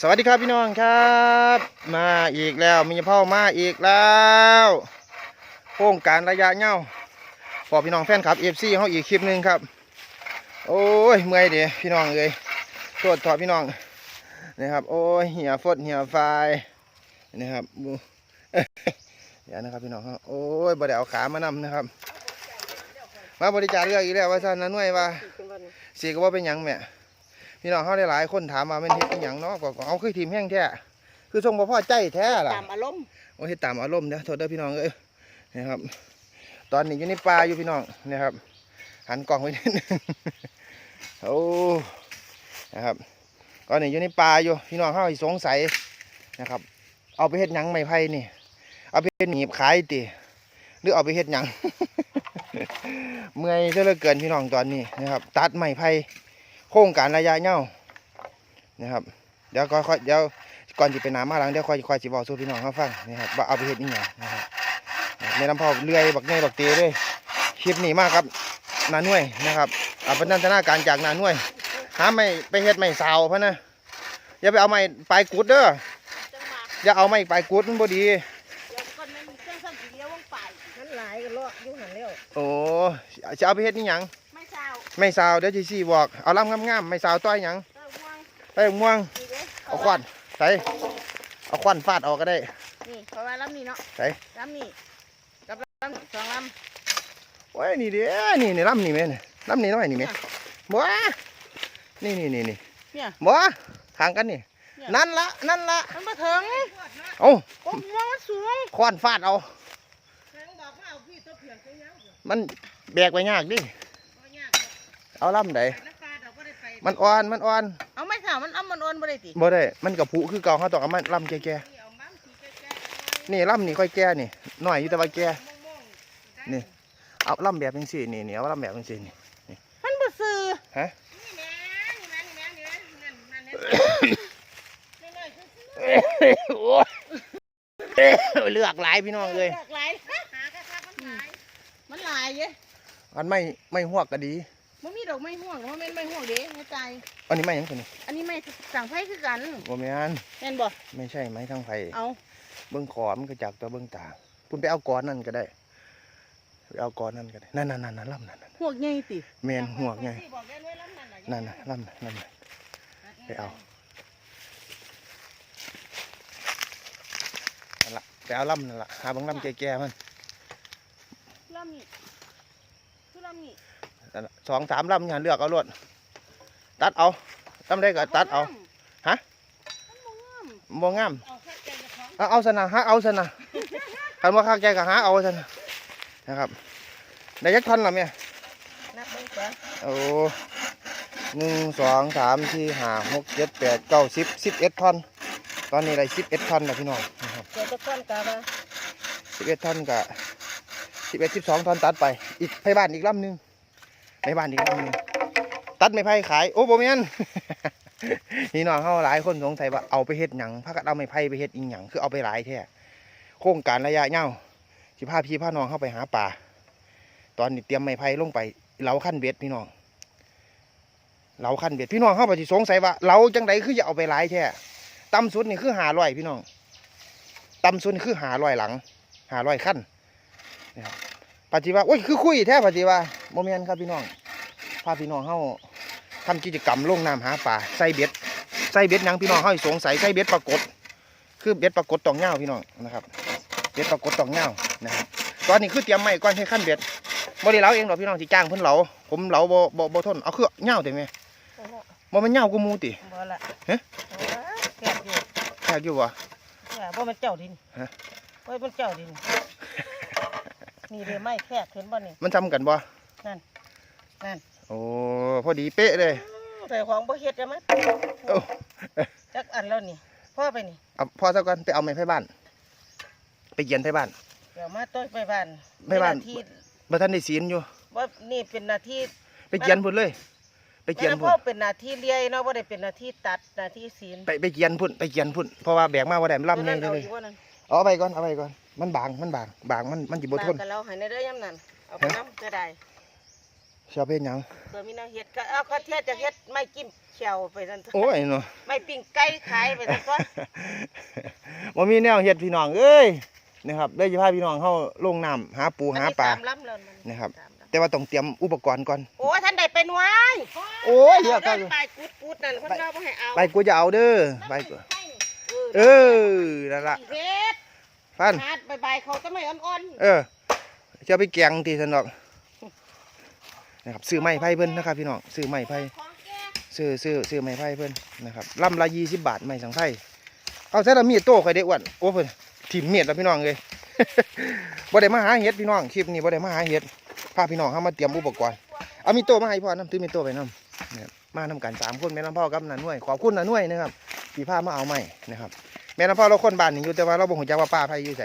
สวัสดีครับพี่น้องครับ มาอีกแล้วมีพ่อมาอีกแล้วโครงการระยะเงาพอพี่น้องแฟนครับเอฟซีเขาอีกคลิปหนึ่งครับ โอ้ยเมื่อยเดีพี่น้องเอ้ยโทษทอพี่น้องนะครับโอ้ยเหี่ยฟดเหี่ยไฟนะครับบูเดี๋ยวนะครับพี่น้องครับโอ้ยบ่ได้เอาขามานำนะครับ มาบริจาคเลือกอีกแล้วว่าท่านนั้นหน่วยว่าสีก็ว่าเป็นหยังแม่ พี่น้องเขาได้หลายคนถามมาเป็นเฮ็ดเป็นหยังเนาะก็ก็เอาคือทีมแห้งแท้คือทรงบ่พอใจแท้ล่ะตามอารมณ์โอ้เฮ็ดตามอารมณ์เด้อโทษเด้อพี่น้องเอ้ยนะครับ ตอนนี้อยู่ในป่าอยู่พี่น้องนะครับ หันกล้องไว้นิดนึงโอ้นะครับตอนนี้อยู่ในป่าอยู่พี่น้องเขาสิสงสัยนะครับ เอาไปเฮ็ดหยังไม้ไผ่นี่ เอาไปเฮ็ดหนีบขายติหรือเอาไปเฮ็ดหยัง เมื่อยซะเหลือเกินพี่น้องตอนนี้นะครับ ตัดไม้ไผ่ โครงการระยะเงานะครับเดี๋ยวก็ค่อยเดี๋ยวก่อนจะไปน้ำมาหลังเดี๋ยวค่อยค่อยสิบอกสู่พี่น้องเขาฟังนะครับว่าเอาไปเฮ็ดนี่หยังนะครับในลำพอเลื่อยบักเงยบักเตเลยคลิปนี้มากครับนาหน่วยนะครับเอาเป็นนันทนาการจากนาหน่วย หาไม่ไปเฮ็ดไม่สาวพะนะอย่าไปเอาไม้ปลายกุดเด้อจังหวะอย่าเอาไม้ปลายกุดมันบ่ดีเดี๋ยวก่อนมันเครื่องสั่นสีเดียววงไปมันหลายกันเลาะอยู่หันแล้วโอ้จะเอาไปเฮ็ดนี่หยัง ไม่เศร้าไม่สาวเดี๋ยวจีซี่บอกเอาลำงามๆไม่สาวต้อยหยังเออม่วงไปม่วงนี่เด้เอาควันใส่เอาควันฟาดออกก็ได้ นี่เพราะว่าลำนี้เนาะใส่ลำนี้กับลำสองลโอ้ยนี่เด้อนี่นี่ลำนี่แม่นี่ลำนี่น้อยนี่แม่บัวนี่นี่นี่นี่ำเนี่ยบัวทางกันนี่นั่นละนั่นละมันมาถึงเอาก้มม่วงมันสูงควันฟาดเอาแข็งบอกว่าเอาพี่ตัวเพียงตัวยังอยู่มันแบกไปยากดิบ่ยาก เอาลำใดน้ำปลาเราก็ได้ไปมันอ่อนมันอ่อนเอาไม่เศร้ามันเอามันอ่อนบ่ได้ติบ่ได้มันกับผุคือเก่าเขาต้องเอามันลำแก่นี่เอาบ้างสีแก่ๆนี่ลำนี่ค่อยแก่นี่น้อยอยู่แต่ว่าแก่ๆม่วงๆนี่เอาลำแบบจังซี่นี่นี่เอาลำแบบจังซี่นี่มันบ่ซื้อฮะนี่แหม่นี่แหม่นี่แหม่นี่แหม่นั่นนั่นนี่น้อยๆซื่อโอ้ยเลือกหลายพี่น้องเลยหลากหลายๆหาคักๆมันหลายมันหลายเย้อันไม่ไม่หวกก็ดี มันมีดอกไม้ห่วงมันเป็นไม้ห่วงเด้ในใจอันนี้ไม่หยังคนนี้อันนี้ไม้สั่งไฟคือกันบ่แม่นแม่นบ่ไม่ใช่ไม้ทางไฟเอาเบิ้งขอมันก็จากตัวเบิ้งตาคุณไปเอาก้อนนั่นก็ได้ไปเอาก้อนนั่นก็ได้นั่นนั่นนั่นนั่นลำนั่นนั่นหวกใหญ่ติแมนหวกไงที่บอกแกไว้ลำนั่นล่ะนั่นน่ะลำนั่นนั่นน่ะไปเอานั่นละไปเอาลำนั่นละหาเบางลำแก่ๆมันลำนี่คือลำนี่นั่นล่ะ สองสามลำอย่าเลือกเอาลวดตัดเอาลำได้ก็ตัดเอาฮะมันบ่งามบ่งามเอาคักใจกับของเอาเอาสนะหาเอาสนะคันว่าข้างใจก็หาเอาสนะนะครับได้ยักท่อนละเมียนับเบิ่งก่อนโอ้หนึ่งสองสามสี่ห้าหกเจ็ดแปดเก้าสิบสิบเอ็ดท่อนตอนนี้ได้สิบเอ็ดท่อนแล้วพี่น้องนะครับเดี๋ยวจะก้อนกาบาสิบเอ็ดท่อนกับสิบเอ็ดสิบสองท่อนตัดไป อีกไผ่บ้านอีกลำหนึ่ง ไผ่บ้านอีกลำหนึ่งตัดไม่ไผ่ขาย โอ้โบเมียนพี่น้องเขาหลายคนสงสัยว่าเอาไปเฮ็ดหยังพักเอาไม่ไผ่ไปเฮ็ดอีหยังคือเอาไปหลายแท้โครงการระยะยาวสิพาพี่พาน้องเข้าไปหาป่า ตอนนี้เตรียมไม้ไผ่ลงไปเหลาขั้นเบ็ดพี่น้องเหลาขั้นเบ็ดพี่น้องเข้าไปสิสงสัยว่าเหลาจังไดคือจะเอาไปหลายแท้ต่ำสุดนี่คือหาร้อยพี่น้องต่ำสุดนี่คือหาร้อยหลังหาร้อยขั้นนะครับ ปฏิว่าโอ้ยคือคุยแท้ปฏิว่าโมเมนครับพี่น้องพาพี่น้องเข้าทำกิจกรรมลงน้ำหาป่าใส่เบ็ดใส่เบ็ดหยังพี่น้องเข้าสงสัยใส่เบ็ดปรากฏ คือเบ็ดปรากฏตองเง่าพี่น้องนะครับเบ็ดปรากฏตองเง่านะครับตอนนี้คือเตรียมไม้ก่อนให้ขั้นเบ็ดบ่ได้เล้าเองหรอกพี่น้องสิจ้างเพิ่นเล้าผมเล้าบ่บ่บ่ทนเอาคือเหย้าติแม่บ่แมันเหย้ากูมูติบ่ละเฮ้แก่อยู่แท้อยู่บ่แก่บ่มันเจ้าดินฮะโอ้ยมันเจ้าดิน นี่เลยไม้แค่เห็นบ่นี่มันทำกันบ่นั่นนั่นโอ้พอดีเป๊ะเลยแต่ของบ่เฮ็ดจะมันโอ้จักอันแล้วนี่พ่อไปนี่เอาพอซะก่อนไปเอาไม้ไผบ้าน ไปเยียนไผบ้านเดี๋ยวมาต้อยไปบ้านไปบ้านมีหที่บ่ทันได้ศีลอยู่ว่านี่เป็นหน้าที่ไปเยียนพุ่นเลย ไปเยียนแม่พุ่พ่นอเป็นหน้าที่เลี้ยเนาะบ่ได้เป็นหน้าที่ตัดหน้าที่ศีลไปไปเยียนพุ่นไปเยียนพุ่นเพราะว่าแบกมาบ่ได้มันลำใหญ่อาเลยอีกว่านั่นเอาไปก่อนเอาไปก่อน มันบางมันบางบางมันมันสิบ่ทนบ้ากับเราให้ในเด้อยามนั้นเอาไปฮะนํก็ได้ชอบเฮ็ดหยังเผื่อมีแนวเฮ็ดก็เอาข้าวเทียจะเฮ็ดไม่กินเขียวไปซั่นตัวโอ้ยเนาะไม่ปิ้งไก่ขายไปซั่นตัวบ่มีแนวเฮ็ดพี่น้องเอ้ยนะครับได้สิพาพี่น้องเฮาลงน้ำหาปูหาปลาอันนี้สมลำแล้วมันนะครับสามลำแต่ว่าต้องเตรียมอุปกรณ์ก่อนโอ้ยท่านได้ไปหน่วยโอ้ยเดี๋ยวก็ดินไปกุดกุดนั่นคนเราบ่ให้เอาไปกูจะเอาเด้อไปกูเอเอออนั่นล่ะเฮ็ด ฟันหาดใบๆเขาจะไม่อ่อนเออจะเอาไปแกงตีสนอกนะครับซื้อไม้ไผ่เพิ่นนะครับพี่น้องซื้อไม้ไผ่ๆของแกซื้อซื้อซื้อไม้ไผ่เพิ่นนะครับลำละยี่สิบบาทไม้สังไผ่เอาใช้ละมีดโต้ใครได้อ้วนโอ้เพิ่นถิ่มเมียดแล้วพี่น้องเลยบ่ได้มาหาเห็ดพี่น้องคลิปนี้บ่ได้มาหาเห็ดพาพี่น้องเข้ามาเตรียมอุปกรณ์เอามีดโต้มาให้พ่อน้ำถือมีดโต้ไปน้ำนะครับมานํกันสามคนแม่น้ำพ่อกับน้าหน่วยขอบคุณน้าหน่วยนะครับที่พามาเอาไม้นะครับ แม่น้ำพ่อเราคนบ้านนี่อยู่แต่ว่าเราบ่ฮู้จักว่าป้าไผอยู่ไส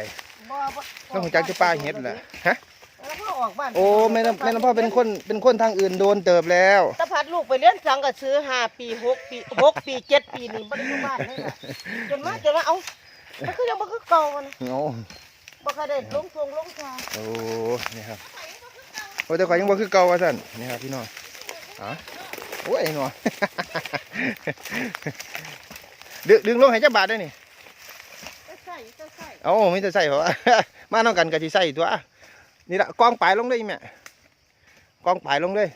บ่บ่เราฮู้จักแต่ป้าเห็ดแหละฮะแล้วพ่อออกบ้านโอ้แม่น้ำแม่น้ำพ่อเป็นคนเป็นคนทางอื่นโดนเติบแล้ว ตะพัดลูกไปเลี้ยงสังก็ซื้อ5ปี6ปี6ปี7ปีนี่บ่ได้อยู่บ้านเลยล่ะจนมาจนว่าเอ้ามันคือยังบ่คือเก่าอะนะโอ้บ่เคยได้ลงทรงลงทางโอ้นี่ครับโอ้แต่ข่อยยังบ่คือเก่าว่าซั่นนี่ครับพี่น้องอ๋อโอ้ยหนอดึงดึงลงให้จักบาทได้นี่ จะใส่จะใส่เอ้ามีแต่ใส่เหรอมาน้องกันก็สิใส่ตัวนี่ละกองปลายลงเลยอีแม่กองปลายลงเลย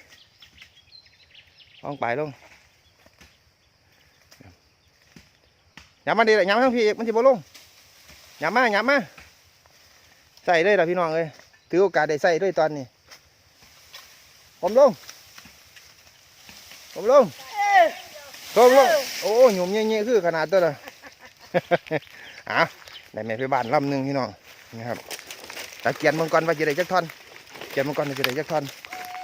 กองปลายลงอย่ามาดีละอย่ามาทั้งพี่อีกมันสิบ่ลงอย่ามาอย่ามาใส่เลยล่ะพี่น้องเอ้ยถือโอกาสได้ใส่ด้วยตอนนี้ผมลงผมลงเอ้ยลงลงโอ้หยุ่มเงี้ยๆคือขนาดตัวละอะ ได้แม่ไปบ้านลำหนึ่งพี่น้องนะครับแต่เกียนมังกรว่าจะได้จักท่อนเกียนมังกรว่าจะได้จักท่อน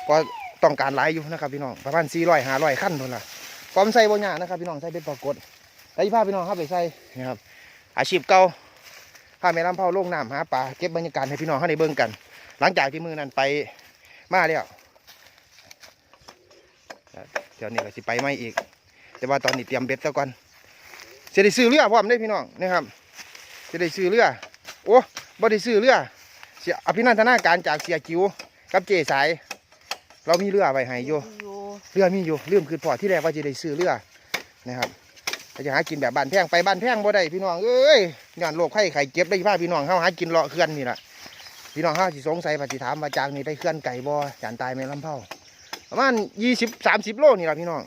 ก็ต้องการหลายอยู่นะครับพี่น้องประมาณสี่ร้อยห้าร้อยขั้นเท่านั้นล่ะความใส่บางอย่านะครับพี่น้องใส่เป็นปรากฏแล้วที่พาพี่น้องเข้าไปใส่นะครับอาชีพเก่าพาแม่ลำเผาลงน้ำหาปลาเก็บบรรยากาศให้พี่น้องเขาได้เบิ่งกัน หลังจากที่มือนั้นไปมาแล้วเดี๋ยวนี้ก็สิไปไม่อีก แต่ว่าตอนนี้เตรียมเบ็ดซะก่อนจะได้ซื้อเรือพร้อมได้พี่น้องนะครับ จะได้ซื้อเรือ โอ้บ่ได้ซื้อเรือเสียอภินันทนาการจากเสียกิวกับเจสาย เรามีเรือไว้ให้อยู่อยู่เรือมีอยู่ลืมคือพอที่แรกว่าจะได้ซื้อเรือนะครับแต่จะหากินแบบบ้านแพงไปบ้านแพงบ่ได้พี่น้องเอ้ยย้อนโรคไข้ไข้เก็บได้พาพี่น้องเฮาหากินเลาะเขื่อนนี่แหละพี่น้องเฮาสิสงสัยปฏิถามว่าจากนี่ไปเขื่อนไก่บ่จานตายแม่ลำเผาประมาณยี่สิบสามสิบโลนี่แหละพี่น้อง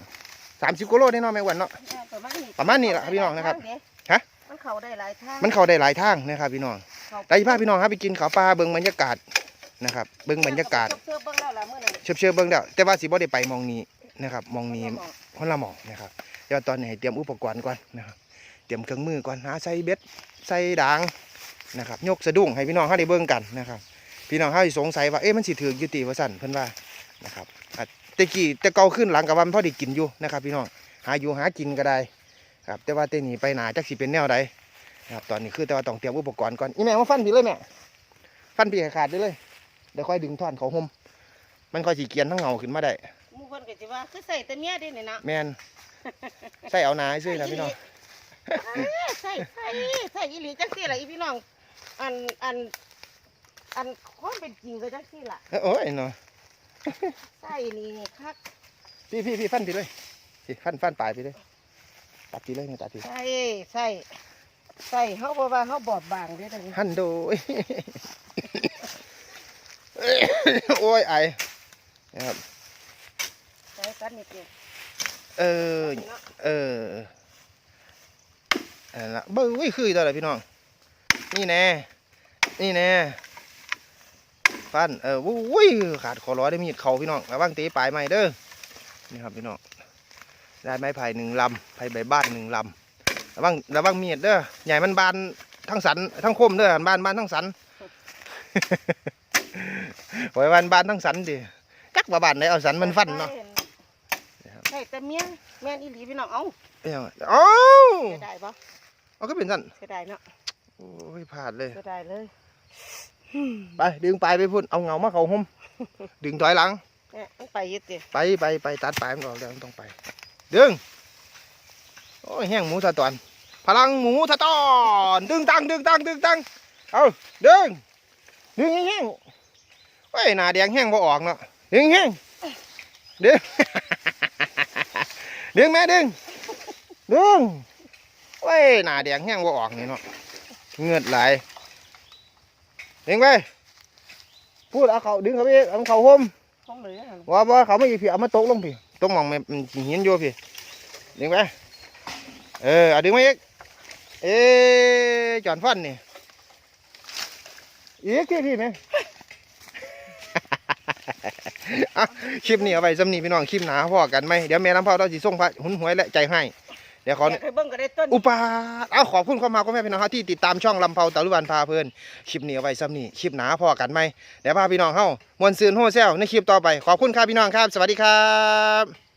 สามสิบกิโลได้เนาะแม่งวันเนาะประมาณนี้ประมาณนี้ล่ะครับพี่น้องนะครับฮะมัน เข้าได้หลายทางมันเข้าได้หลายทางนะครับพี่น้องเข้าแต่ที่พาพี่น้องครับไปกินข้าวปลาเบิ่งบรรยากาศนะครับ เบิ่งบรรยากาศเชื่อเบิ่งแล้วล่ะมื้อนั้นเชิบเชิบๆเบิ่งแล้วแต่ว่าสิบ่ได้ไปหมองนี้นะครับหมองนี้คนละหมองนะครับเดี๋ยวตอนนี้ให้เตรียมอุปกรณ์ก่อนนะครับ เตรียมเครื่องมือก่อนหาใส่เบ็ดใส่ด่างนะครับยกสะดุ้งให้พี่น้องเขาได้เบิ่งกันนะครับ พี่น้องเขาสิสงสัยว่าเอ๊ะมันสิถืออยู่ติว่าสั่นเพิ่นว่านะครับอะแต่กี้แต่เก่าขึ้นหลังกับวันพอได้กินอยู่นะครับ พี่น้องหาอยู่หากินก็ได้ ครับแต่ว่าแต่นี้ไปหนาจักสิเป็นแนวใดนะครับตอนนี้คือแต่ว่าต้องเตรียมอุปกรณ์ก่อนอีแม่มาฟันพี่เลยแม่ฟันพี่ให้ขาดได้เลยเดี๋ยวค่อยดึงท่อนเขาห่มมันค่อยสีเกียนทั้งเงาขึ้นมาได้หมู่เพิ่นก็สิว่าคือใส่แต่เมียเด้นี่นะแมนใส่เอาหนาให้ซื้อนะพี่น้องเอ้ยใส่ใส่ใส่อีหลีจังซี่ล่ะอีพี่น้องอันอันอันความเป็นจริงก็จังซี่ล่ะเอ้ยโอ้ยเนาะใส่นี่คักพี่พี่พี่ฟันพี่เลยพี่ฟันฟันปลายพี่เลย ตัดพี่เลยไม่ตัดพี่ใส่ใส่ใส่เฮาบ่ว่าเฮาบอบบางเด้อเดี๋ยวนี้หันโดยโอ้ยไอนะครับใส่กันนิดเดียวเออเนาะเออเออละเบ้ยคือตัวอะไรพี่น้อง นี่แน่ นี่แน่ฟัน เออวุ้ยขาดคอร้อยได้มีดเข่าพี่น้องระวังตีปลายไม้เด้อ นี่ครับพี่น้อง ได้ไม้ไผ่หนึ่งลำไผ่ใบบ้านหนึ่งลำระวังระวังมีดเด้อใหญ่มันบานทั้งสันทั้งคมเด้อหันบานบานทั้งสันไว้บานบานทั้งสันดิจักว่าบานไหนเอาสันมันฟันเนาะใส่แต่เมียแม่นอีหลีพี่น้องเอ้าเอ้าเอ้าเสียดายบ่เอาก็เป็นสันเสียดายเนาะโอ้ยพลาดเลยเสียดายเลยไปดึงปลายไปพุ่นเอาเงามาเขาห่มดึงถอยหลังเนี่ยมันไปยึดติไปไปไปตัดปลายมันออกแล้วมันต้องไป ดึง โอ้ยแห้งหมูสะตอน พลังหมูสะตอน ดึงตังดึงตังดึงตังเอาดึง ดึงแห้งๆโอ้ยหน้าแดงแห้งบ่ออกเนาะ ดึงแห้งดึง ดึงแม่ดึง ดึงโอ้ยหน้าแดงแห้งว่าออกนี่เนาะเหงือดไหลายดึงไป พูดเอาเขาดึงเขาไปอีกเอาเขาห่มห้องเลยอะว่าว่าเขาไม่อีพี่เอามาตกลงพี่ ต้องมองมันหินอยู่พี่ดึงไปเอออดึงมาอีกเอ๊ะจอนฟันนี่อีกพี่พี่ไหมอะคลิปนี้เอาไว้สำนีพี่น้องคลิปหนาพอกันไหมเดี๋ยวแม่น้ำเผาเราจะส่งพระหุนหวยและใจให้ ดี๋ยวขออยากให้เบิ่งก็ได้ต้นอุปาทเอาขอบคุณความมาคุณแม่พี่น้องครับที่ติดตามช่องลำเผาตะลุวันพาเพลินคลิปนี้เอาไว้ซ้ำนี่คลิปหนาพอกันไหมเดี๋ยวพาพี่น้องเข้ามวนซืนโฮเซลในคลิปต่อไปขอบคุณครับพี่น้องครับ สวัสดีครับ